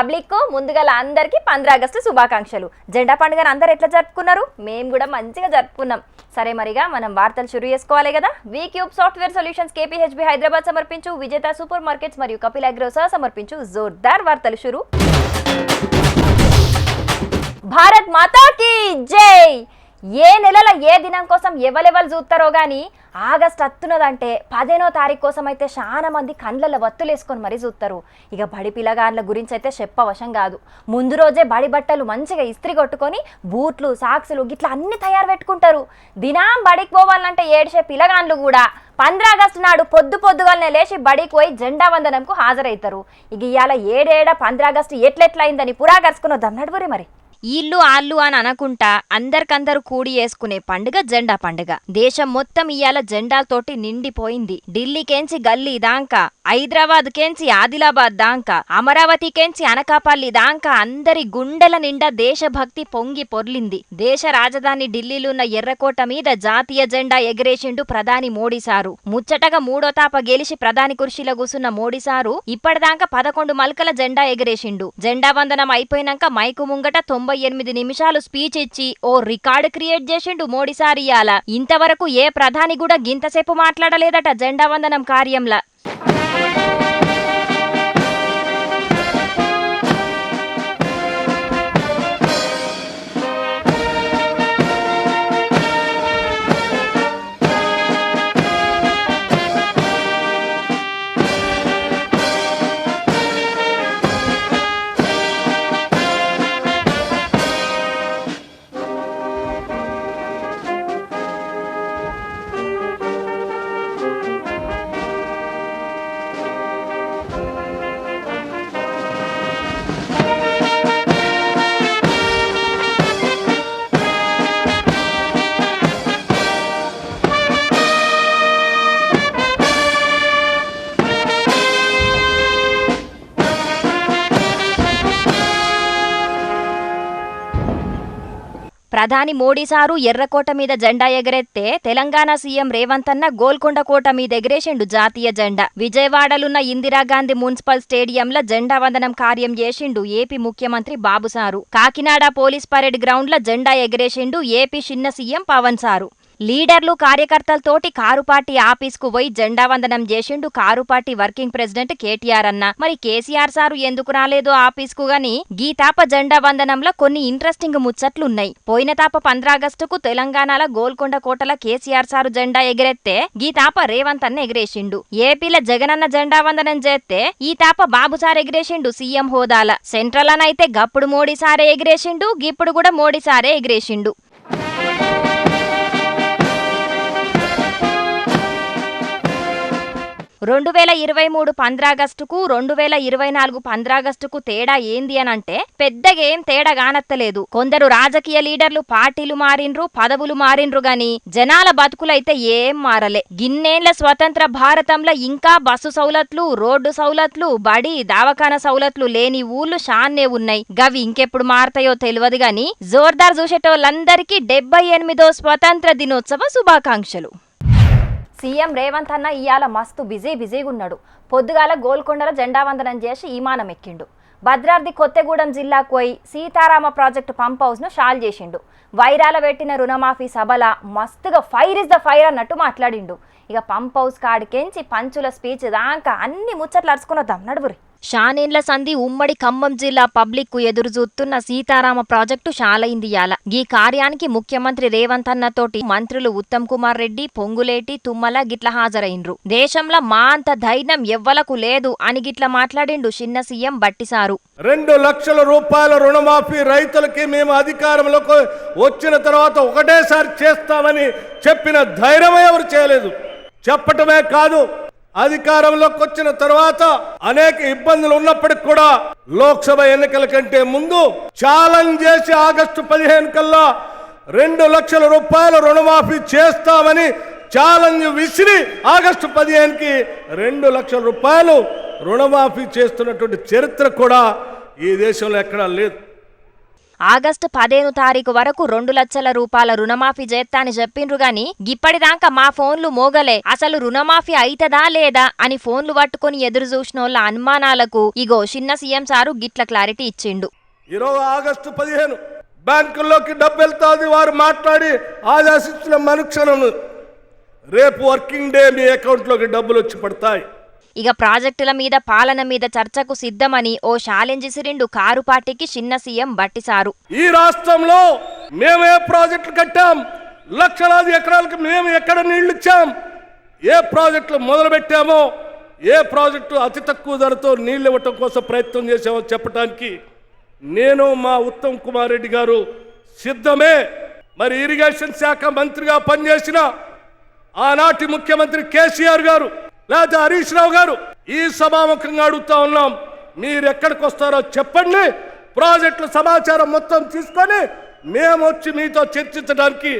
Public ముందుగల అందరికీ పంద్ర August శుభాకాంక్షలు. జెండా పండుగను అందరు ఎట్లా జరుపుకున్నారు? మేము కూడా మంచిగా జరుపుకున్నాం. సరే మరిగా మనం వార్తలు షురు చేసుకోవాలి కదా? V cube software solutions KPHB Hyderabad సమర్పించు విజేత సూపర్ మార్కెట్స్ మరియు కపిల్ అగ్రోసా సమర్పించు జోర్దార్ వార్తలు షురు. భారత్ మాతాకి జై! ఏ నెలల ఏ దినం కోసం ఎవరెవరు చూస్తారో కానీ ఆగస్ట్ అత్తున్నదంటే పదిహేనో తారీఖు కోసం అయితే చాలా మంది కండ్లలో వత్తులేసుకొని మరీ చూస్తారు. ఇక బడి పిల్లగాండ్ల గురించి అయితే చెప్పవశం కాదు. ముందు రోజే బడి బట్టలు మంచిగా ఇస్త్రీ కొట్టుకొని బూట్లు సాక్సులు గిట్లా అన్ని తయారు పెట్టుకుంటారు. దినాం బడికి పోవాలంటే ఏడిసే పిల్లగాండ్లు కూడా పంద్రా ఆగస్టు నాడు పొద్దు పొద్దుగానే లేచి బడికి పోయి జెండా వందనంకు హాజరవుతారు. ఇక ఇవాళ ఏడేడ పంద్రా ఆగస్టు ఎట్లెట్లయిందని పురా కరుచుకున్న నడువురి మరి. ఈళ్ళు ఆళ్ళు అని అనకుండా అందరికందరూ కూడి వేసుకునే పండుగ జెండా పండుగ. దేశం మొత్తం ఇయాల జెండాలతోటి నిండిపోయింది. ఢిల్లీకేంచి గల్లీ దాంకా హైదరాబాద్ కేంచి ఆదిలాబాద్ దాంకా అమరావతి కేంచి అనకాపల్లి దాంకా అందరి గుండెల నిండా దేశభక్తి పొంగి పొర్లింది. దేశ రాజధాని ఢిల్లీలున్న ఎర్రకోట మీద జాతీయ జెండా ఎగరేసిండు ప్రధాని మోడీ సారు. ముచ్చటగా మూడో తాప గెలిచి ప్రధాని కుర్చీలో కూసున్న మోడీ సారు ఇప్పటిదాకా పదకొండు మల్కల జెండా ఎగరేసిండు. జెండా వందనం అయిపోయినాక మైకు ముంగట తొంభై ఎనిమిది నిమిషాలు స్పీచ్ ఇచ్చి ఓ రికార్డు క్రియేట్ చేసిండు మోడీసారి ఇయాల. ఇంతవరకు ఏ ప్రధాని కూడా గింతసేపు మాట్లాడలేదట జెండా వందనం కార్యంలా. ప్రధాని మోడీ సారు ఎర్రకోట మీద జెండా ఎగరెత్తే తెలంగాణ సీఎం రేవంత్ అన్న గోల్కొండ కోట మీద ఎగరేసిండు జాతీయ జెండా. విజయవాడలున్న ఇందిరాగాంధీ మున్సిపల్ స్టేడియంలో జెండా వందనం కార్యం చేసిండు ఏపీ ముఖ్యమంత్రి Babu sir. Kakinada police parade గ్రౌండ్ల జెండా ఎగరేసిండు ఏపీ చిన్న సీఎం పవన్ సారు. లీడర్లు కార్యకర్తలతోటి కారు పార్టీ ఆఫీస్కు పోయి జెండా వందనం చేసిండు car party working president KTR అన్న. మరి కేసీఆర్ సారు ఎందుకు రాలేదో ఆఫీస్కు గాని? గీతాప జెండా వందనంలో కొన్ని ఇంట్రెస్టింగ్ ముచ్చట్లున్నాయి. పోయిన తాప పంద్రాగస్టుకు తెలంగాణల గోల్కొండ కోటల కేసీఆర్ సారు జెండా ఎగిరెత్తే గీతాప రేవంత్ అన్న ఎగిరేసిండు. ఏపీల జగనన్న జెండా వందనం చేస్తే ఈ తాప బాబు సార్ ఎగిరేసిండు సీఎం హోదాల. సెంట్రల్ అనైతే గప్పుడు మోడీ సారే ఎగిరేసిండు గిప్పుడు కూడా మోడీ సారే ఎగిరేసిండు. రెండు వేల ఇరవై మూడు పంద్రాగస్టుకు రెండు వేల ఇరవై నాలుగు పంద్రాగస్టుకు తేడా ఏంది అని అంటే పెద్దగా ఏం తేడా కానత్తలేదు కొందరు రాజకీయ లీడర్లు పార్టీలు మారిండ్రు పదవులు మారిండ్రు గాని జనాల బతుకులైతే ఏం మారలే. గిన్నేళ్ళ స్వతంత్ర భారతంలో ఇంకా బస్సు సౌలత్లు రోడ్డు సౌలత్లు బడి దవాఖాన సౌలత్లు లేని ఊళ్ళు షాన్నే ఉన్నాయి. గవి ఇంకెప్పుడు మారతాయో తెలియదు గాని జోర్దార్ చూసేటోళ్ళందరికీ డెబ్బై ఎనిమిదో స్వతంత్ర దినోత్సవ శుభాకాంక్షలు. సీఎం రేవంత్ అన్న ఇవాళ మస్తు బిజీ బిజీగా ఉన్నాడు పొద్దుగాల గోల్కొండలో జెండా వందనం చేసి ఈమానం ఎక్కిండు భద్రాద్రి కొత్తగూడెం జిల్లాకు పోయి సీతారామ ప్రాజెక్టు పంప్ హౌస్ను షాల్ చేసిండు. వైరాల పెట్టిన రుణమాఫీ సభల మస్తుగా ఫైర్ ఇస్ ద ఫైర్ అన్నట్టు మాట్లాడిండు. ఇక పంప్ హౌస్ కాడికెంచి పంచుల స్పీచ్ దాకా అన్ని ముచ్చట్లు అరుచుకున్నద్దాం నడువురి షానేండ్ల సంధి ఉమ్మడి ఖమ్మం జిల్లా పబ్లిక్కు ఎదురు చూస్తున్న సీతారామ ప్రాజెక్టు షాలైందియాల ఈ కార్యానికి ముఖ్యమంత్రి రేవంత్ అన్నతోటి మంత్రులు ఉత్తమ్ కుమార్ రెడ్డి పొంగులేటి తుమ్మల గిట్ల హాజరైండ్రు దేశంలో మా అంత ధైర్యం ఎవ్వలకు లేదు అని గిట్ల మాట్లాడిండు చిన్న సీఎం బట్టిసారు. రెండు లక్షల రూపాయల రుణమాఫీ రైతులకి మేము అధికారంలోకి వచ్చిన తర్వాత ఒకటేసారి చేస్తామని చెప్పిన ధైర్యం ఎవరు చేయలేదు. చెప్పటమే కాదు అధికారంలోకి వచ్చిన తర్వాత అనేక ఇబ్బందులు ఉన్నప్పటికి కూడా లోక్సభ ఎన్నికల కంటే ముందు ఛాలెంజ్ చేసి ఆగస్టు పదిహేను కల్లా రెండు లక్షల రూపాయల రుణమాఫీ చేస్తామని ఛాలెంజ్ విసిరి ఆగస్టు పదిహేనుకి రెండు లక్షల రూపాయలు రుణమాఫీ చేస్తున్నటువంటి చరిత్ర కూడా ఈ దేశంలో ఎక్కడా లేదు. ఆగస్టు పదిహేను తారీఖు వరకు రెండు లక్షల రూపాయల రుణమాఫీ చేస్తాని చెప్పిండ్రు గాని గిప్పటిదాకా మా ఫోన్లు మోగలే. అసలు రుణమాఫీ అయితదా లేదా అని ఫోన్లు పట్టుకొని ఎదురు చూసినోళ్ళ అనుమానాలకు ఇగో చిన్న సీఎం సారు గిట్ల క్లారిటీ ఇచ్చిండు. ఈరోజు ఆగస్టు పదిహేను. బ్యాంకుల్లోకి డబ్బు వెళ్తాది వారు మాట్లాడి ఆదేశించిన మనుక్షణం రేపు వర్కింగ్ డే మీ అకౌంట్లోకి డబ్బులు వచ్చి పడతాయి. ఇక ప్రాజెక్టుల మీద పాలన మీద చర్చకు సిద్ధమని ఓ ఛాలెంజ్ సిరిండు కారు పార్టీకి చిన్న సీఎం బట్టిసారు. ఈ రాష్ట్రంలో మేము ఏ ప్రాజెక్టులు కట్టాం. లక్షలాది ఎకరాలకు మేము ఎక్కడ నీళ్ళు ఇచ్చాం? ఏ ప్రాజెక్టులు మొదలు పెట్టామో ఏ ప్రాజెక్టు అతి తక్కువ ధరతో నీళ్ళు ఇవ్వటం కోసం ప్రయత్నం చేసామో చెప్పడానికి నేను మా ఉత్తమ్ కుమార్ రెడ్డి గారు సిద్ధమే. మరి ఇరిగేషన్ శాఖ మంత్రిగా పనిచేసిన ఆనాటి ముఖ్యమంత్రి కేసీఆర్ గారు లేదా హరీష్ రావు గారు ఈ సభాముఖంగా అడుగుతా ఉన్నాం. మీరు ఎక్కడికి వస్తారో చెప్పండి. ప్రాజెక్టుల సమాచారం మొత్తం తీసుకొని మేము వచ్చి మీతో చర్చించడానికి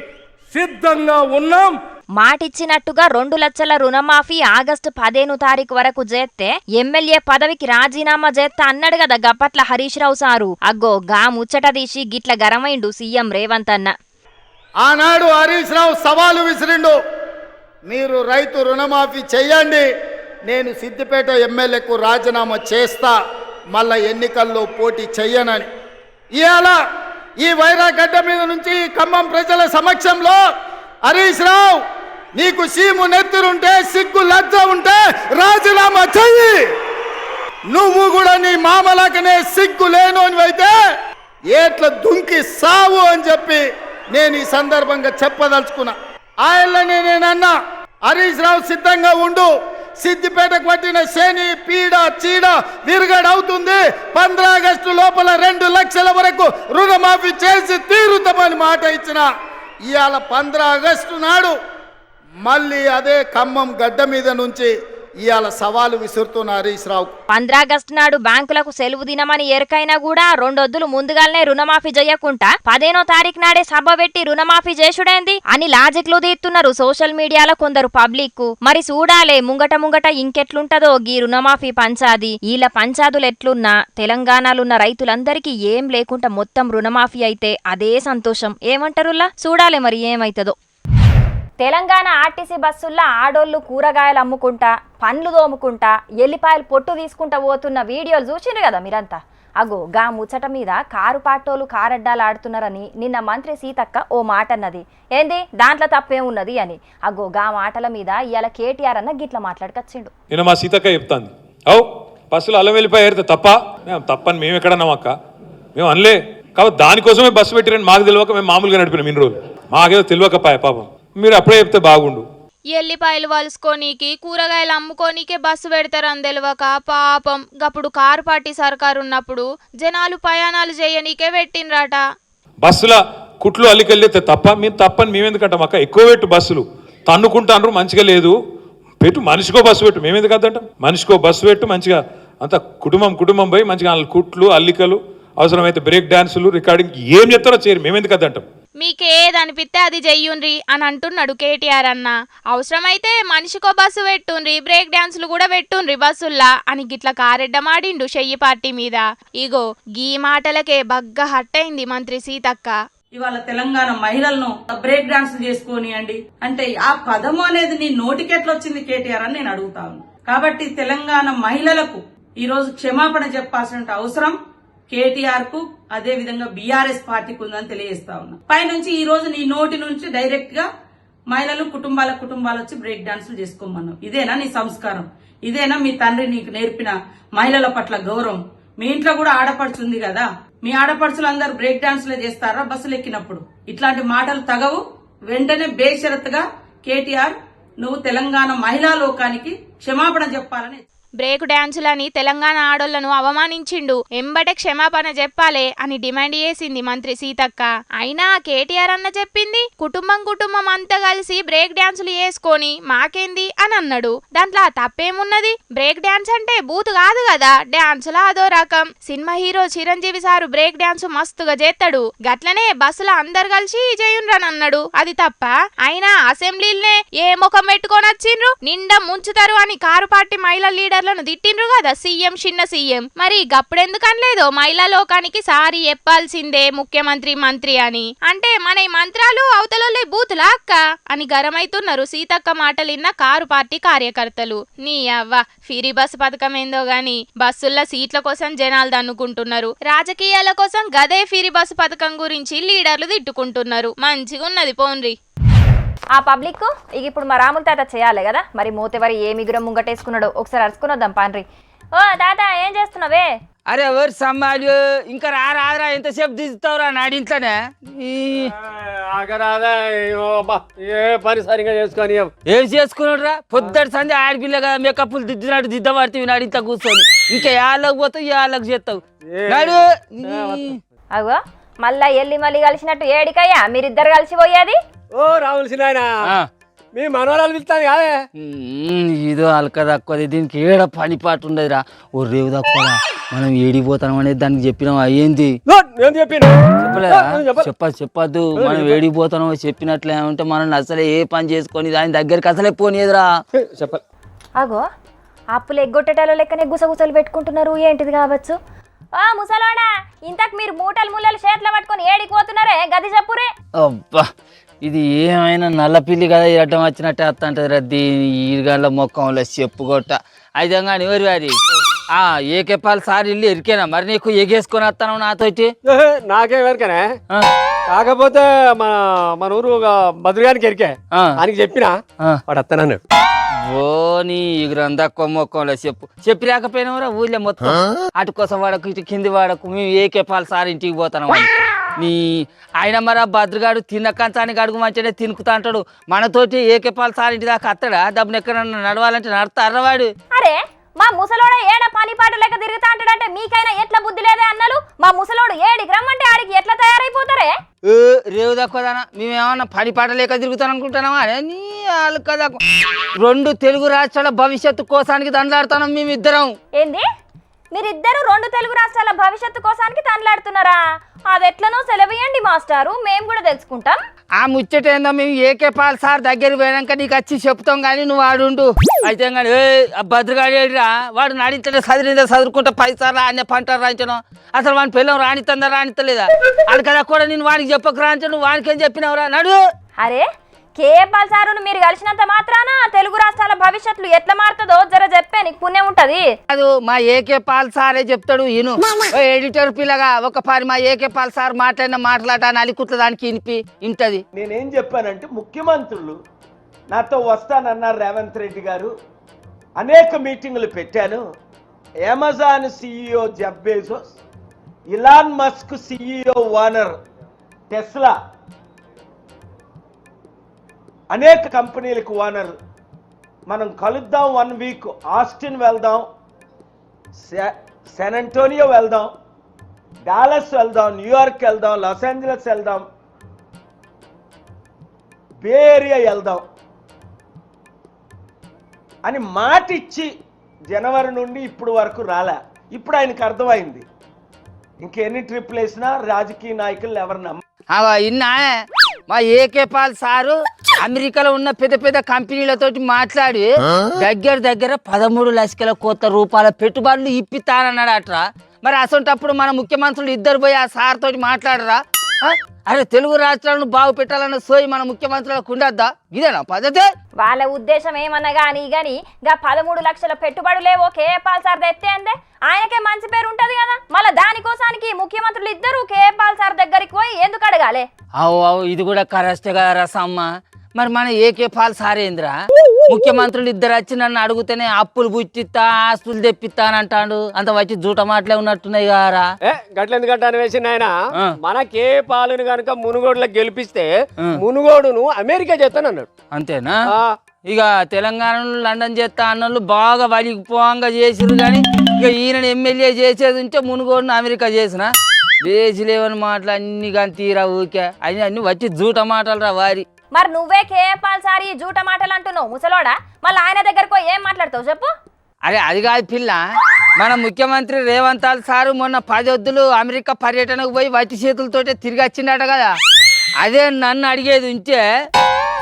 సిద్ధంగా ఉన్నాం. మాటిచ్చినట్టుగా రెండు లక్షల రుణమాఫీ ఆగస్టు పదిహేను తారీఖు వరకు చేస్తే ఎమ్మెల్యే పదవికి రాజీనామా చేస్తా అన్నాడు కదా గప్పట్ల హరీష్ రావు సారు. అగ్గో గా ముచ్చట తీసి గిట్ల గరమైండు సీఎం రేవంత్ అన్న ఆనాడు హరీష్ రావు సవాలు విసిరిండు. మీరు రైతు రుణమాఫీ చేయండి నేను సిద్దిపేట ఎమ్మెల్యేకు రాజీనామా చేస్తా. మళ్ళా ఎన్నికల్లో పోటీ చెయ్యనని. ఇవాళ ఈ వైరాగడ్డ మీద నుంచి ఖమ్మం ప్రజల సమక్షంలో హరీష్ రావు నీకు సీము నెత్తురుంటే సిగ్గు లజ్జ ఉంటే రాజీనామా చెయ్యి. నువ్వు కూడా నీ మామలాకనే సిగ్గు లేనోనివైతే ఏట్ల దుంకి సావు అని చెప్పి నేను ఈ సందర్భంగా చెప్పదలుచుకున్నా. ఆయననే నేనన్నా హరీష్ రావు సిద్ధంగా ఉండు. సిద్దిపేటకు పట్టిన శని పీడ చీడ విరుగడవుతుంది. పంద్ర ఆగస్టు లోపల రెండు లక్షల వరకు రుణమాఫీ చేసి తీరుతామని మాట ఇచ్చిన ఇవాళ పంద్ర ఆగస్టు నాడు మళ్ళీ అదే ఖమ్మం గడ్డ మీద నుంచి ఇవాళ సవాలు విసురుతున్నారు హరీష్ పంద్రాగస్టు నాడు బ్యాంకులకు సెలవు దినమని ఎరకైనా కూడా రెండొద్దులు ముందుగానే రుణమాఫీ చేయకుండా పదేనో తారీఖు నాడే సభ పెట్టి రుణమాఫీ చేసుడేంది అని లాజిక్లు తీస్తున్నారు సోషల్ మీడియాలో కొందరు పబ్లిక్ మరి చూడాలే ముంగట ముంగట ఇంకెట్లుంటదో గీ రుణమాఫీ పంచాది. ఈల పంచాదులు ఎట్లున్నా తెలంగాణలున్న రైతులందరికీ ఏం లేకుండా మొత్తం రుణమాఫీ అయితే అదే సంతోషం. ఏమంటారులా? చూడాలే మరి ఏమైతుందో? తెలంగాణ ఆర్టీసీ బస్సుల్లో ఆడోళ్ళు కూరగాయలు అమ్ముకుంటా పండ్లు తోముకుంటా ఎల్లిపాయలు పొట్టు తీసుకుంటా పోతున్న వీడియోలు చూసిండ్రు కదా మీరంతా? అగో గా ముచ్చట మీద కారు పాటోలు కారడ్డాలు ఆడుతున్నారని నిన్న మంత్రి సీతక్క ఓ మాట అన్నది ఏంది? దాంట్లో తప్పేమున్నది అని. అగో గా మాటల మీద ఇవాళ కేటీఆర్ అన్న గిట్ల మాట్లాడుకొచ్చిండు. నేను మా సీతక్క చెప్తాంది. అవు బస్సులు అల్లం వెళ్ళిపోయి తప్ప? మేము తప్పని మేము ఎక్కడన్నాం అక్క? మేము అనలే. కాబట్టి దానికోసమే బస్సు పెట్టిరని మాకు తెలియక మేము మామూలుగా నడిపినాం ఇన్ని రోజులు. మాకేదో తెలియక పాయ పాపం. మీరు అప్పుడే చెప్తే బాగుండు. ఎల్లిపాయలు వలుసుకోనీకి కూరగాయలు అమ్ముకోనీకే బస్సు పెడతారని తెలియక పాపం. గప్పుడు కారు పార్టీ సర్కారు ఉన్నప్పుడు జనాలు ప్రయాణాలు చేయనీకే పెట్టినరాట బస్సుల కుట్లు అల్లికెళ్ళితే తప్ప మేము తప్పని మేము ఎందుకంటాం అక్క? ఎక్కువ పెట్టు బస్సులు. తన్నుకుంటాండ్రు మంచిగా లేదు. పెట్టు మనిషికో బస్సు పెట్టు. మేము ఎందుకు అద్దంటాం? మనిషికో బస్సు పెట్టు మంచిగా అంత కుటుంబం కుటుంబం పోయి మంచిగా కుట్లు అల్లికలు అవసరమైతే బ్రేక్ డాన్సులు రికార్డింగ్ ఏం చెప్తారో చేయరు. మేము ఎందుకు అద్దంటాం? మీకేదనిపిస్తే అనిపిస్తే అది చెయ్యుండ్రి అని అంటున్నాడు కేటీఆర్ అన్న. అవసరమైతే మనిషికో బస్సు పెట్టుండ్రి బ్రేక్ డాన్సులు కూడా పెట్టుండ్రి బస్సుల్లా అని గిట్ల కారెడ్డమాడిండు చెయ్యి పార్టీ మీద. ఇగో గీ మాటలకే బగ్గ హట్టయింది మంత్రి సీతక్క. ఇవాళ తెలంగాణ మహిళలను బ్రేక్ డాన్స్ చేసుకోనియండి అంటే ఆ పదము అనేది నీ నోటికెట్లొచ్చింది కేటీఆర్ అని నేను అడుగుతాను కాబట్టి తెలంగాణ మహిళలకు ఈ రోజు క్షమాపణ చెప్పాల్సిన అవసరం. కేటీఆర్కు అదే విధంగా బీఆర్ఎస్ పార్టీకి ఉందని తెలియజేస్తా ఉన్నా. పైనుంచి ఈ రోజు నీ నోటి నుంచి డైరెక్ట్గా మహిళలు కుటుంబాల కుటుంబాలు వచ్చి బ్రేక్ డాన్సులు చేసుకోమన్నావు. ఇదేనా నీ సంస్కారం? ఇదేనా మీ తండ్రి నీకు నేర్పిన మహిళల పట్ల గౌరవం? మీ ఇంట్లో కూడా ఆడపడుచు ఉంది కదా? మీ ఆడపడుచులు అందరు బ్రేక్ డాన్సులే చేస్తారా బస్సులు ఎక్కినప్పుడు? ఇట్లాంటి మాటలు తగవు. వెంటనే బేషరత్గా కేటీఆర్ నువ్వు తెలంగాణ మహిళా లోకానికి క్షమాపణ చెప్పాలని బ్రేక్ డ్యాన్సులని తెలంగాణ ఆడోళ్ళను అవమానించిండు. ఎంబటే క్షమాపణ చెప్పాలే అని డిమాండ్ చేసింది మంత్రి సీతక్క. అయినా కేటీఆర్ అన్న చెప్పింది? కుటుంబం కుటుంబం అంతా కలిసి బ్రేక్ డ్యాన్సులు వేసుకొని మాకేంది అని అన్నాడు. దాంట్లో తప్పేమున్నది? బ్రేక్ డ్యాన్స్ అంటే బూత్ కాదు కదా డ్యాన్సుల అదో రకం. Cinema hero Chiranjeevi sir break dance మస్తుగా చేస్తాడు గట్లనే బస్సులో అందరు కలిసి చేయుండ్రని అన్నాడు. అది తప్ప అయినా అసెంబ్లీలనే ఏ ముఖం పెట్టుకొని వచ్చిండ్రు? నిండా ముంచుతారు అని కారు పార్టీ మహిళా లీడర్ అధికారులను తిట్టిండ్రు కదా సీఎం చిన్న సీఎం. మరి గప్పుడెందుకు అనలేదో? మహిళా లోకానికి సారి చెప్పాల్సిందే ముఖ్యమంత్రి మంత్రి అని. అంటే మన ఈ మంత్రాలు అవతలలో బూతులా అక్క? అని గరమైతున్నారు సీతక్క మాటలిన్న కారు పార్టీ కార్యకర్తలు. నీ అవ్వ ఫిరీ బస్సు పథకం ఏందో గాని బస్సుల్లో సీట్ల కోసం జనాలు దన్నుకుంటున్నారు. రాజకీయాల కోసం గదే ఫిరీ బస్సు పథకం గురించి లీడర్లు తిట్టుకుంటున్నారు. మంచిగున్నది పోన్రి. ఆ పబ్లిక్ ఇక ఇప్పుడు మా రాముల తాత చేయాలి కదా. మరి మూతెవరి ఏ మిగురం ముంగటేసుకున్నాడో ఒకసారి అరుచుకుని వద్దాం పాండ్రి. ఓ తాత ఏం చేస్తున్నావే? అరే ఎవరు సమ్మాలు? ఇంకా రా రాదురా ఎంతసేపు దిగుతావురా నాడింట్లోనే ఈ ఆగరాదా అయ్యో అబ్బా, ఏ పని సరిగా చేసుకొని ఏం చేసుకున్నాడురా? పొద్దుటి సంధ్య ఆడపిల్లగా మేకప్లు దిద్దినట్టు దిద్దబడితే నాడింత కూర్చొని. ఇంకా యాళ్ళకు పోతావు యాళ్ళకు చేస్తావు. నాడు అగో మళ్ళా ఎల్లి మళ్ళీ కలిసినట్టు ఏడికయ్యా? మీరిద్దరు కలిసి పోయేది ఓ రాములసిన ఆయన. మీ మనవరాలు పిలుస్తాను కాదే? ఇదో అలక తక్కువది దీనికి ఏడ పని పాటు ఉండదురా. ఓ రేవు తక్కువరా మనం ఏడిపోతాం అనేది దానికి చెప్పాను. చెప్పలే. చెప్పదు చెప్పద్దు మనం ఏడిపోతానో చెప్పినట్లే ఉంటే మనం అసలే ఏ పని చేసుకొని దాని దగ్గరికి అసలే పోనీయదురా. చెప్పాలి అగో అప్పులు ఎగ్గొట్టేటాలో లెక్కనే గుసగుసలు పెట్టుకుంటున్నారు. ఏంటిది కావచ్చు? ఆ ముసలోడా ఇంతకు మీరు మూటలు ముల్లలు చేతిలో పట్టుకొని ఏడికి పోతున్నారే? గది చెప్పురే. అబ్బా ఇది ఏమైనా నల్ల పిల్లి కదా అడ్డం వచ్చినట్టే వస్తుంటది రా దీని ఈరుగాళ్ళ మొక్కంలో చెప్పు కొట్ట. అయితే కానీ ఎవరి వారి? ఆ ఏకెప్పాలి సార్ ఇల్లు ఎరికేనా? మరి నీకు ఎగేసుకొని వస్తాను ఏహే, నాకేం ఎరకనే కాకపోతే మన మన ఊరు బదురుగానికి ఎరికే. ఆయనకి చెప్పినా. వాడు వస్తానన్నాడు ఓ నీ ఇగురంతా కొమ్మొక్కంలో చెప్పు. చెప్పి రాకపోయినావురా ఊళ్ళో మొత్తం అటు కోసం వాడకు ఇటు కింది వాడకు మేము ఏకేపాలి సార్ ఇంటికి పోతాను నీ ఆయన మరి భద్రగాడు తిన్న కంచానికి అడుగు మంచిగా తినుకుతా అంటాడు. మనతోటి ఏకేపాలి సార్ ఇంటి దాకా అత్తడా? డబ్బును ఎక్కడన్నా నడవాలంటే నడతారా వాడు? అరే మా ముసలోడ ఏడ పని పాటు లెక్క తిరుగుతా అంటాడంటే మీకైనా ఎట్లా బుద్ధి లేదే అన్నాలు? మా ముసలోడు ఏడికి రమ్మంటే ఆడికి ఎట్లా తయారైపోతారే? ఏ, రేవు తక్కువదానా మేమేమన్నా పని పాట లేక తిరుగుతాను అనుకుంటున్నామా అరే నీ వాళ్ళు కదా రెండు తెలుగు రాష్ట్రాల భవిష్యత్తు కోసానికి దండలాడుతున్నాం మేమిద్దరం. ఏంది? మీరిద్దరు రెండు తెలుగు రాష్ట్రాల భవిష్యత్తు కోసానికి తనలాడుతున్నారా అది ఎట్లనో సెలవేయండి మాస్టారు. మేము కూడా తెలుసుకుంటాం. ఆ ముచ్చట ఏందో మేము ఏకే పాల్ సార్ దగ్గర పోయాక నీకు వచ్చి చెప్తాం కానీ నువ్వు ఆడుండు అయితే కానీ ఏ ఆ వాడు నడించడే చదివిందా చదువుకుంటా పైసారా అనే పంట రాయించడం అసలు వాడి పిల్లం రాణిస్తుందా రాణిస్తలేదా అక్కడ కదా కూడా నేను వాడికి చెప్పక రాయించను నువ్వు ఏం చెప్పినావురా? నడు. అరే కేపాల్ సారును మీరు కలిసినంత మాత్రాన తెలుగు రాష్ట్రాల భవిష్యత్తులు ఎట్లా మారుతుందో జర చెప్పే నీకు పుణ్యం ఉంటది. కాదు మా ఏకే పాల్ సారే చెప్తాడు ఈను ఓ ఎడిటర్ పిల్లగా ఒక పారి మా ఏకే పాల్ సార్ మాట్లాడిన మాట్లాట నలికుట్ల దానికి ఇనిపి ఇంటది. నేనేం చెప్పానంటే ముఖ్యమంత్రులు నాతో వస్తానన్నారు రేవంత్ రెడ్డి గారు అనేక మీటింగులు పెట్టాను. Amazon CEO Jeff Bezos Elon Musk CEO వానర్ Tesla అనేక కంపెనీలకు ఓనర్. మనం కలుద్దాం వన్ వీక్. ఆస్టిన్ వెళ్దాం. శా- శాన్ అంటోనియో వెళ్దాం. డాలస్ వెళ్దాం. న్యూయార్క్ వెళ్దాం. లాస్ ఏంజలస్ వెళ్దాం. బే ఏరియా వెళ్దాం. అని మాట ఇచ్చి జనవరి నుండి ఇప్పుడు వరకు రాలే. ఇప్పుడు ఆయనకు అర్థమైంది. ఇంకెన్ని ట్రిప్లు వేసినా రాజకీయ నాయకులు ఎవరు నమ్మ ఇన్నా మా ఏకే పాల్ సారు అమెరికాలో ఉన్న పెద్ద పెద్ద కంపెనీలతోటి మాట్లాడి దగ్గర దగ్గర పదమూడు లక్షల కోట్ల రూపాయల పెట్టుబడులు ఇప్పిస్తానన్నాడు అట్రా మరి అసొంటప్పుడు మన ముఖ్యమంత్రులు ఇద్దరు పోయి ఆ సార్ తోటి మాట్లాడరా? అరే తెలుగు రాష్ట్రాలను బాగు పెట్టాలన్న సోయి మన ముఖ్యమంత్రులకు ఉండద్దా? ఇదేనా పద్ధతి? వాళ్ళ ఉద్దేశం ఏమన్నా గానీ గాని గా పదమూడు లక్షల పెట్టుబడులేవో కేపాల్ సార్ తెస్తే అందే. ఆయనకే మంచి పేరు ఉంటది కదా. మళ్ళీ దానికోసానికి ముఖ్యమంత్రులు ఇద్దరు కేపాల్ సార్ దగ్గరికి పోయి ఎందుకు అడగాలి? అవు అవు ఇది కూడా కరెక్ట్ కదా రసమ్మ. మరి మన ఏకే పాల్ సారేంద్రా? ముఖ్యమంత్రులు ఇద్దరు వచ్చి నన్ను అడుగుతేనే అప్పులు పుట్టిస్తా ఆస్తులు తెప్పిస్తా అని అంటాడు. అంత వచ్చి జూట మాటలే ఉన్నట్టున్నాయి ఆయన? ఆ. మనకే పాలుని కనుక మునుగోడులో గెలిపిస్తే. మునుగోడును అమెరికా చేస్తానన్నాడు అంతేనా? ఆ, ఇక తెలంగాణలో లండన్ చేస్తా అన్నోళ్ళు బాగా వలిగిపోంగా చేసిరు కానీ ఇక ఈయన ఎమ్మెల్యే చేసేది ఉంటే మునుగోడును అమెరికా చేసిన? లేచి లేవని మాటలు అన్ని కానీ తీరా ఊకే అన్ని అన్ని వచ్చి జూట మాటలు రా వారి. మరి నువ్వే కేపాల్ సార్ ఈ జూట మాటలు అంటున్నావు ముసలోడా? మళ్ళీ ఆయన దగ్గరకు పోయి ఏం మాట్లాడతావు చెప్పు. అరే అది కాదు పిల్ల. మన ముఖ్యమంత్రి రేవంత్ రావు సారు మొన్న పదొద్దులు అమెరికా పర్యటనకు పోయి వట్టి చేతులతోటే తిరిగి వచ్చిండట కదా. అదే నన్ను అడిగేది ఉంటే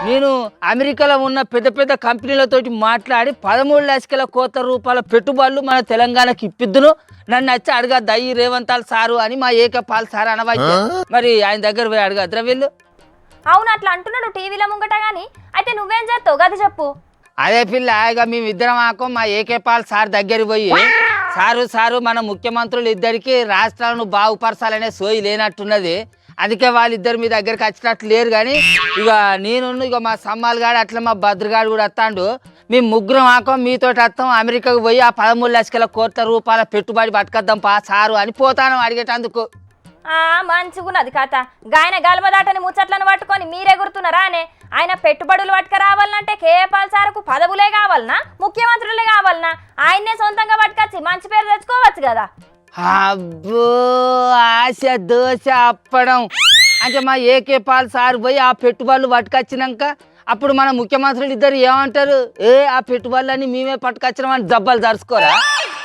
నేను అమెరికాలో ఉన్న పెద్ద పెద్ద కంపెనీలతోటి మాట్లాడి పదమూడు లక్షల కోట్ల రూపాయల పెట్టుబడులు మన తెలంగాణకి ఇప్పిద్దును. నన్ను వచ్చి అడగద్దా ఈ రేవంతాల్ సారు అని మా ఏకపాల్ సార్ అనవైతే. మరి ఆయన దగ్గర పోయి అడగద్రా వీళ్ళు? అవును అట్లా అంటున్నాడు టీవీలో ముంగట గాని. అయితే నువ్వేం చేస్తావు? గది చెప్పు. అదే పిల్ల ఇక మేము ఇద్దరం మా ఏకేపాల్ సార్ దగ్గరికి పోయి సారు సారు మన ముఖ్యమంత్రులు ఇద్దరికి రాష్ట్రాలను బాగుపరచాలనే సోయి లేనట్టున్నది. అందుకే వాళ్ళిద్దరు మీ దగ్గరికి వచ్చినట్టు లేరు కానీ ఇక నేను ఇక మా సమ్మాలు గాడు అట్లా మా భద్రగాడు కూడా వస్తాడు. మేము ముగ్గురం ఆకం మీతో వస్తాం అమెరికాకు పోయి ఆ పదమూడు లక్షల కోట్ల రూపాయల పెట్టుబడి పట్టుకొద్దాం పా సారు అని పోతాను అడిగేటందుకు. మంచిగున్నది కథ. గాయన గల్మదాటని ముచ్చట్లను పట్టుకొని మీరే గుర్తున్నారా అనే? ఆయన పెట్టుబడులు పట్టుక రావాలంటే కేపాల్ సార్కు పదవులే కావాలనా? ముఖ్యమంత్రులే కావాలనా? ఆయన్నే సొంతంగా పట్టుకొచ్చి మంచి పేరు తెచ్చుకోవచ్చు కదా. అబ్బో ఆశ దోశ అప్పడం. అంటే మా ఏకే పాల్ సార్ పోయి ఆ పెట్టుబడులు పట్టుకొచ్చినాక అప్పుడు మన ముఖ్యమంత్రులు ఇద్దరు ఏమంటారు? ఏ ఆ పెట్టుబడులన్నీ మేమే పట్టుకొచ్చినామని దెబ్బలు దరుచుకోరా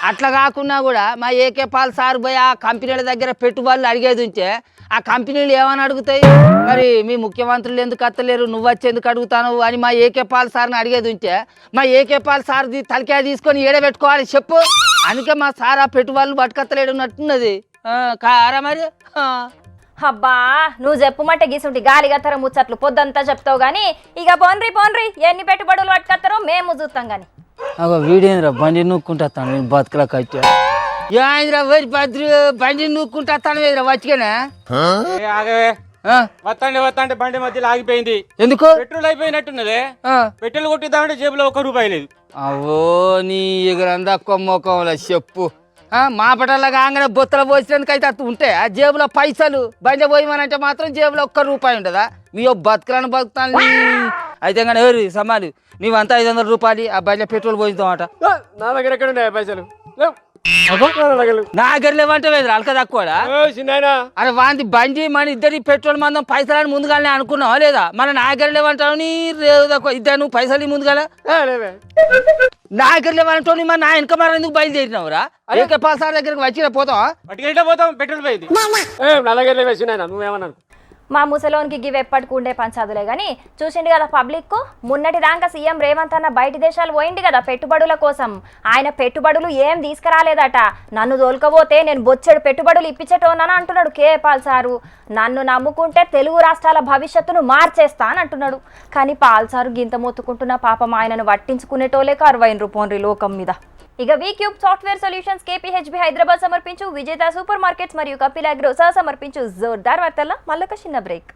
అట్లా కాకుండా కూడా మా ఏకే పాల్ సార్ పోయి ఆ కంపెనీల దగ్గర పెట్టుబడులు అడిగేది ఉంటే ఆ కంపెనీలు ఏమని అడుగుతాయి? మరి మీ ముఖ్యమంత్రులు ఎందుకు అత్తలేరు? నువ్వు వచ్చి ఎందుకు అడుగుతాను? అని మా ఏకే పాల్ సార్ని అడిగేది ఉంటే మా ఏకే పాల్ సార్ తలకాయ తీసుకొని ఏడబెట్టుకోవాలి చెప్పు. అందుకే మా సార్ ఆ పెట్టుబడులు పట్టుకత్తలేడు ఉన్నట్టున్నది కారా మరి? అబ్బా నువ్వు చెప్పుమంటే గీసుంటి గాలి గత్తర ముచ్చట్లు పొద్దంతా చెప్తావు గాని ఇక పోన్రి పోన్రి ఎన్ని పెట్టుబడులు పట్టుకొస్తారో మేము చూస్తాం గాని. అగో వీడేంద్ర బండి నూక్కుంటాను నేను బతుకులా కట్టా ఏంద్ర వరి భద్రు బండి నూక్కుంటాను వేదిరా వచ్చిగానే ఏ ఆగవే. వత్తండి వత్తండి బండి మధ్యలో ఆగిపోయింది. ఎందుకు? పెట్రోల్ అయిపోయినట్టున్నదే. ఆ. పెట్రోల్ కొట్టిద్దామంటే జేబులో ఒక్క రూపాయి లేదు. అవో నీ ఎగురందా కొమ్మకంలో చెప్పు. ఆ, మా పటల్లా కాగానే బొత్తలు పోసినందుకైతే అయితే ఉంటే ఆ జేబులో పైసలు బండి పోయమనంటే మాత్రం జేబులో ఒక్క రూపాయి ఉండదా? మీ బతుకులను బతుకుతాను అయితే కానీ ఎవరు సమాలు నీవంతా ఐదు వందల రూపాయలు ఆ బండిలో పెట్రోల్ పోయిద్దామట నా దగ్గర ఎక్కడ ఉన్నాయి పైసలు? లేవు. నా దగ్గర లేవు. నా దగ్గర లేవంటే అలక తక్కువడా అరే వాంతి బండి మన ఇద్దరి పెట్రోల్ మందం పైసలని ముందుగానే అనుకున్నావా లేదా? మన నా దగ్గర లేవంటావు నీ రేవు తక్కువ. ఇద్దరు నువ్వు పైసలు ముందుగాల? ఏ, లేవే నా దగ్గర లేవంటావు నీ మరి నా వెనక మరి ఎందుకు బయలుదేరినావురా ఏకే పాసార్ దగ్గరికి వచ్చిన పోతావా? పోతాం పెట్రోల్ పోయింది. ఏ, నా దగ్గర లేవే చిన్నాయనా నువ్వేమన్నాను మా ముసలోనికి గివి ఎప్పటికి ఉండే పంచాదులే కానీ చూసిండు కదా పబ్లిక్ మున్నటి దాకా సీఎం రేవంత్ అన్న బయట దేశాలు పోయింది కదా పెట్టుబడుల కోసం. ఆయన పెట్టుబడులు ఏం తీసుకురాలేదట. నన్ను తోలుకపోతే నేను బొచ్చెడు పెట్టుబడులు ఇప్పించేటోనని అంటున్నాడు కేపాల్ సారు. నన్ను నమ్ముకుంటే తెలుగు రాష్ట్రాల భవిష్యత్తును మార్చేస్తా అని అంటున్నాడు. కానీ పాల్ సారు గింత మొత్తుకుంటున్న పాపం ఆయనను పట్టించుకునేటోలే అరవై రూపోన్రి లోకం మీద. ఇక V cube software solutions KPHB Hyderabad సమర్పించు విజేత సూపర్ మార్కెట్స్ మరియు కపిల్ గ్రోసా సమర్పించు జోర్దార్ వార్తల్లో మళ్ళొక చిన్న బ్రేక్.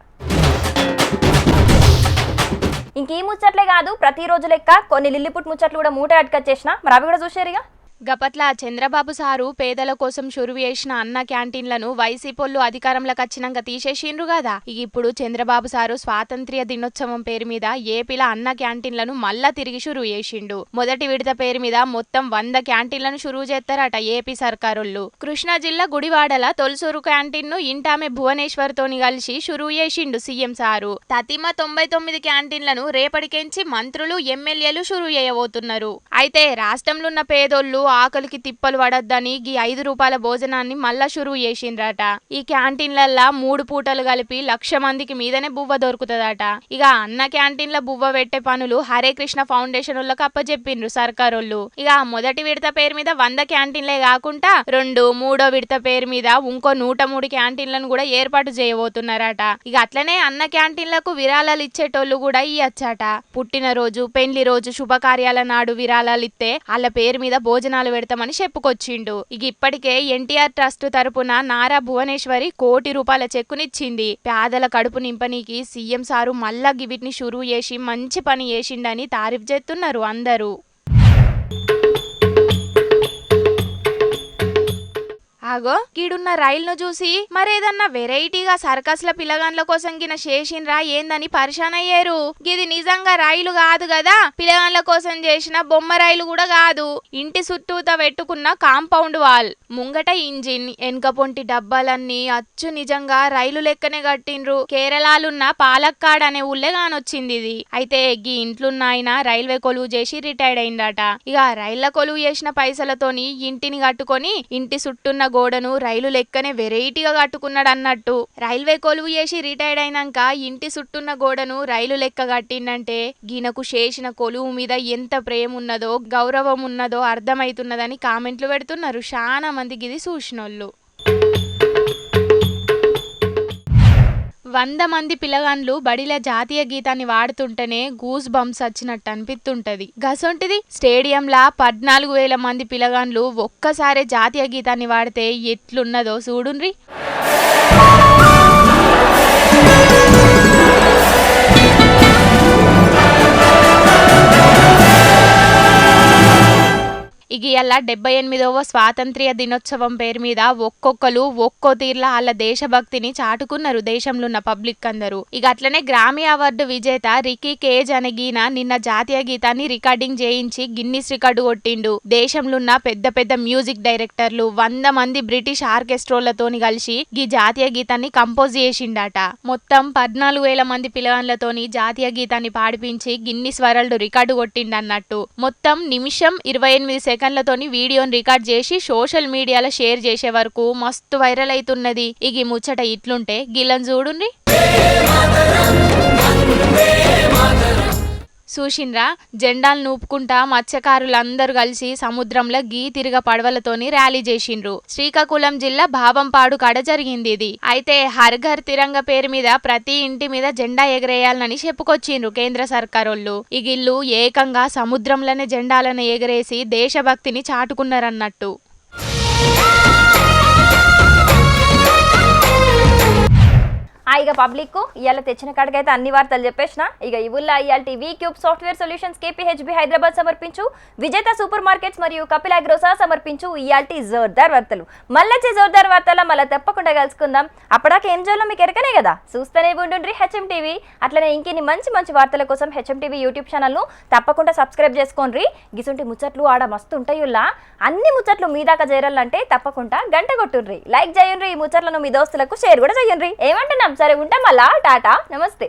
ఇంకీ ముచ్చట్లే కాదు ప్రతిరోజు లెక్క కొన్ని లిల్లిపుట్ ముచ్చట్లు కూడా మూట అటుకొచ్చేసిన మరి అవి కూడా చూసారుగా గపట్ల చంద్రబాబు సారు పేదల కోసం షురువు చేసిన అన్న క్యాంటీన్లను వైసీపోళ్ళు అధికారంలోకి వచ్చినాక తీసేసిండ్రు కదా. ఇప్పుడు చంద్రబాబు సారు స్వాతంత్ర్య దినోత్సవం పేరు మీద ఏపీల అన్న క్యాంటీన్లను మళ్ళా తిరిగి షురువు చేసిండు. మొదటి విడత పేరు మీద మొత్తం వంద క్యాంటీన్లను షురువు చేస్తారట ఏపీ సర్కారోళ్ళు. కృష్ణా జిల్లా గుడివాడల తొలసూరు క్యాంటీన్ను ఇంటామె భువనేశ్వర్ తోని కలిసి షురువు చేసిండు సీఎం సారు. తతిమ తొంభై తొమ్మిది క్యాంటీన్లను రేపటికెంచి మంత్రులు ఎమ్మెల్యేలు షురూ చేయబోతున్నారు. అయితే రాష్ట్రంలో ఉన్న పేదోళ్ళు ఆకలికి తిప్పలు పడొద్దని ఈ ఐదు రూపాయల భోజనాన్ని మళ్ళా షురువు చేసిండ్రట. ఈ క్యాంటీన్లల్లా మూడు పూటలు కలిపి లక్ష మందికి మీదనే బువ్వ దొరుకుతుందట. ఇక అన్న క్యాంటీన్ల బువ్వ పెట్టే పనులు హరే కృష్ణ ఫౌండేషన్ వాళ్ళకి అప్పచెప్పిండ్రు సర్కారోళ్ళు ఇక మొదటి విడత పేరు మీద వంద క్యాంటీన్లే కాకుండా రెండు మూడో విడత పేరు మీద ఇంకో నూట మూడు క్యాంటీన్లను కూడా ఏర్పాటు చేయబోతున్నారట. ఇక అట్లనే అన్న క్యాంటీన్లకు విరాళాలు ఇచ్చేటోళ్ళు కూడా ఇయ్యచ్చట. పుట్టినరోజు పెళ్ళి రోజు శుభకార్యాల నాడు విరాళాలు ఇస్తే వాళ్ళ పేరు మీద భోజనాలు పెడతామని చెప్పుకొచ్చిండు. ఇక ఇప్పటికే ఎన్టీఆర్ ట్రస్ట్ తరపున నారా భువనేశ్వరి కోటి రూపాయల చెక్కునిచ్చింది. పేదల కడుపు నింపనీకి సీఎం సారు మళ్ళా గివిటిని షురూ చేసి మంచి పని చేసిండని తారీఫ్ చేస్తున్నారు అందరూ. ఆగో కీడున్న రైలును చూసి మరేదన్నా వెరైటీగా సర్కస్ల పిల్లగాండ్ల కోసం గిన చేసిండ్రా ఏందని పరిశాన్ అయ్యారు. గిది నిజంగా రైలు కాదు కదా పిల్లగాండ్ల కోసం చేసిన బొమ్మ రైలు కూడా కాదు. ఇంటి చుట్టూత పెట్టుకున్న కాంపౌండ్ వాల్. ముంగట ఇంజిన్ ఎనక పొంటి డబ్బాలన్నీ అచ్చు నిజంగా రైలు లెక్కనే కట్టిండ్రు. కేరళలున్న పాలక్కాడ్ అనే ఊళ్ళే కానొచ్చింది ఇది. అయితే గీ ఇంట్లున్న ఆయన రైల్వే కొలువు చేసి రిటైర్డ్ అయిందట. ఇక రైళ్ళ కొలువు చేసిన పైసలతోని ఇంటిని కట్టుకొని ఇంటి చుట్టూన్న గోడను రైలు లెక్కనే వెరైటీగా కట్టుకున్నాడు అన్నట్టు రైల్వే కొలువు చేసి రిటైర్డ్ అయినాక ఇంటి చుట్టున్న గోడను రైలు లెక్క కట్టిండంటే గీనకు చేసిన కొలువు మీద ఎంత ప్రేమ ఉన్నదో గౌరవం ఉన్నదో అర్థమైతున్నదని కామెంట్లు పెడుతున్నారు. చాలా మందికి ఇది చూసినోళ్ళు. వంద మంది పిల్లగాండ్లు బడిల జాతీయ గీతాన్ని వాడుతుంటేనే గూస్ బంప్స్ వచ్చినట్టు అనిపిస్తుంటది. గసొంటిది స్టేడియంలా పద్నాలుగు వేల మంది పిల్లగాండ్లు ఒక్కసారే జాతీయ గీతాన్ని వాడితే ఎట్లున్నదో చూడుండ్రి. ఇక ఇలా డెబ్బై ఎనిమిదవ స్వాతంత్ర్య దినోత్సవం పేరు మీద ఒక్కొక్కరు ఒక్కో తీర్లా వాళ్ళ దేశభక్తిని చాటుకున్నారు దేశంలో ఉన్న పబ్లిక్ అందరూ. ఇక అట్లనే గ్రామీ అవార్డు విజేత రికీ కేజ్ అనే గీన నిన్న జాతీయ గీతాన్ని రికార్డింగ్ చేయించి గిన్నిస్ రికార్డు కొట్టిండు. దేశంలో ఉన్న పెద్ద పెద్ద మ్యూజిక్ డైరెక్టర్లు వంద మంది బ్రిటిష్ ఆర్కెస్ట్రోలతోని కలిసి ఈ జాతీయ గీతాన్ని కంపోజ్ చేసిండట. మొత్తం పద్నాలుగు వేల మంది పిల్లగాళ్ళతోని జాతీయ గీతాన్ని పాడిపించి గిన్నిస్ వరల్డ్ రికార్డు కొట్టిండన్నట్టు. మొత్తం నిమిషం ఇరవై ఎనిమిది సెకండ్లతోని వీడియోని రికార్డ్ చేసి సోషల్ మీడియాలో షేర్ చేసే వరకు మస్తు వైరల్ అవుతున్నది ఇగి ముచ్చట ఇట్లుంటే గిల్లని చూడుండ్రి. చూసిండ్రా? జెండాలు నూపుకుంటా మత్స్యకారులందరూ కలిసి సముద్రంలో గీ తిరిగ పడవలతోని ర్యాలీ చేసిండ్రు. శ్రీకాకుళం జిల్లా భావంపాడు కాడ జరిగింది ఇది. అయితే హర్ఘర్ తిరంగ పేరు మీద ప్రతి ఇంటి మీద జెండా ఎగరేయాలని చెప్పుకొచ్చిండ్రు కేంద్ర సర్కారోళ్ళు. ఈ గిల్లు ఏకంగా సముద్రంలోనే జెండాలను ఎగరేసి దేశభక్తిని చాటుకున్నారన్నట్టు. ఇక పబ్లిక్ ఇవాళ తెచ్చిన కాడికైతే అన్ని వార్తలు చెప్పేసిన. ఇక ఇవుల్లా ఇయాల్టీ V cube software solutions KPHB Hyderabad సమర్పించు. విజేత సూపర్ మార్కెట్స్ మరియు కపిల్ అగ్రోసా సమర్పించు ఇయాల్టీ జోర్దార్ వార్తలు. మళ్ళొచ్చే జోర్దార్ వార్తల మళ్ళీ తప్పకుండా కలుసుకుందాం. అప్పటికే ఏం చేయాలో మీకు ఎరకనే కదా? చూస్తూనే ఉండుండ్రి హెచ్ఎం టీవీ. అట్లనే ఇంకెన్ని మంచి మంచి వార్తల కోసం హెచ్ఎం టీవీ యూట్యూబ్ ఛానల్ను తప్పకుండా సబ్స్క్రైబ్ చేసుకోండి గిసుంటి ముచ్చట్లు ఆడ మస్తు ఉంటాయుల్లా. అన్ని ముచ్చట్లు మీ దాకా చేరాలంటే తప్పకుండా గంట కొట్టుండ్రి. లైక్ చేయండి ఈ ముచ్చట్లను మీ దోస్తులకు షేర్ కూడా చేయండి ఏమంటున్నాం? సరే. వరకు ఉంటాం మళ్ళా టాటా. నమస్తే.